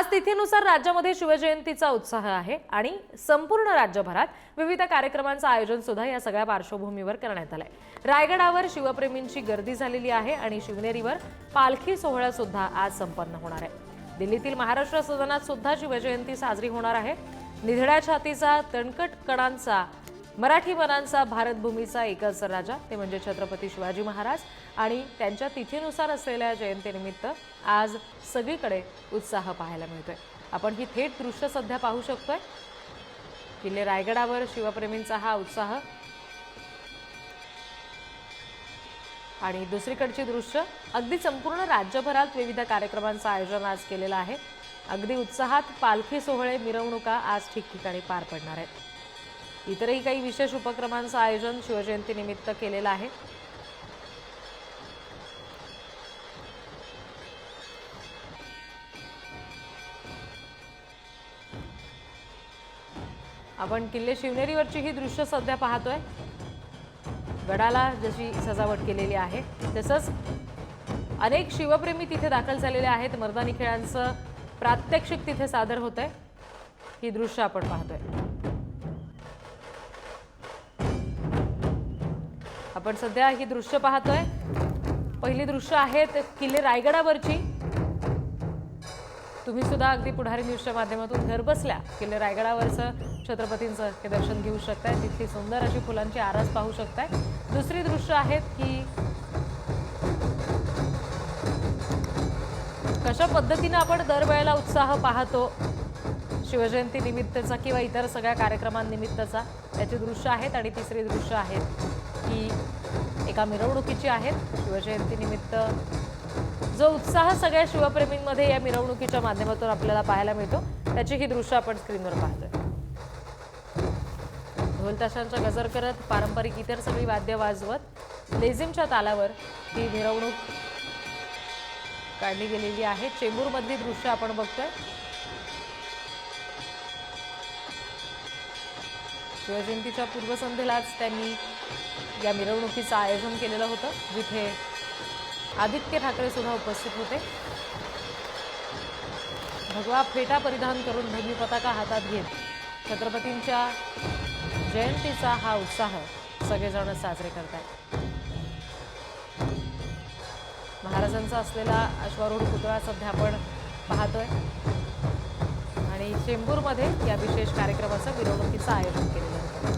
आज तिथीनुसार राज्यामध्ये शिवजयंतीचा उत्साह आहे आणि संपूर्ण राज्यभरात विविध कार्यक्रमांचं आयोजन सुद्धा या सगळ्या पार्श्वभूमीवर करण्यात आलंय. रायगडावर शिवप्रेमींची गर्दी झालेली आहे आणि शिवनेरीवर पालखी सोहळा सुद्धा आज संपन्न होणार आहे. दिल्लीतील महाराष्ट्र सदनात सुद्धा शिवजयंती साजरी होणार आहे. निधड्या छातीचा तणकट कणांचा मराठी मनांचा भारतभूमीचा एकच राजा ते म्हणजे छत्रपती शिवाजी महाराज. आणि त्यांच्या तिथीनुसार असलेल्या जयंतीनिमित्त आज सगळीकडे उत्साह पाहायला मिळतोय. आपण ही थेट दृश्य सध्या पाहू शकतोय. किल्ले रायगडावर शिवप्रेमींचा हा उत्साह. आणि दुसरीकडची दृश्य अगदी संपूर्ण राज्यभरात विविध कार्यक्रमांचं आयोजन आज केलेलं आहे. अगदी उत्साहात पालखी सोहळे मिरवणुका आज ठिकठिकाणी पार पडणार आहेत. इतरही काही विशेष उपक्रमांचं आयोजन शिवजयंतीनिमित्त केलेलं आहे. आपण किल्ले शिवनेरीवरची ही दृश्य सध्या पाहतोय. गडाला जशी सजावट केलेली आहे तसंच अनेक शिवप्रेमी तिथे दाखल झालेले आहेत. मर्दानी खेळांचं प्रात्यक्षिक तिथे सादर होत आहे ही दृश्य आपण पाहतोय. आपण सध्या ही दृश्य पाहतोय. पहिली दृश्य आहेत किल्ले रायगडावरची. तुम्ही सुद्धा अगदी पुढारी न्यूजच्या माध्यमातून घर बसल्या. किल्ले रायगडावरचं छत्रपतींचं हे दर्शन घेऊ शकताय. तिथली सुंदर अशी फुलांची आरास पाहू शकताय. दुसरी दृश्य आहेत की कशा पद्धतीनं आपण दरवेळेला उत्साह पाहतो? शिवजयंती निमित्तचा किंवा इतर सगळ्या कार्यक्रमांनिमित्तचा. त्याची दृश्य आहेत आणि तिसरी दृश्य आहेत एका मिरवणुकीची आहेत. शिवजयंतीनिमित्त जो उत्साह सगळ्या शिवप्रेमींमध्ये या मिरवणुकीच्या माध्यमातून आपल्याला पाहायला मिळतो त्याची ही दृश्य आपण स्क्रीनवर पाहतोय. ढोलताशांचा गजर करत पारंपरिक इतर सगळी वाद्य वाजवत लेझिमच्या तालावर ही मिरवणूक काढली गेलेली आहे. चेंबूरमधली दृश्य आपण बघतोय. शिवजयंतीच्या पूर्वसंध्येलाच त्यांनी या मिरवणुकीचं आयोजन केलेलं होतं जिथे आदित्य ठाकरे सुद्धा उपस्थित होते. भगवा फेटा परिधान करून भगवी पताका हातात घेत छत्रपतींच्या जयंतीचा हा उत्साह सगळेजण साजरे करतात महाराजांचा असलेला अश्वारूढ पुतळा सध्या आपण पाहतोय. आणि चेंबूरमध्ये या विशेष कार्यक्रमाचं मिरवणुकीचं आयोजन केलेलं होतं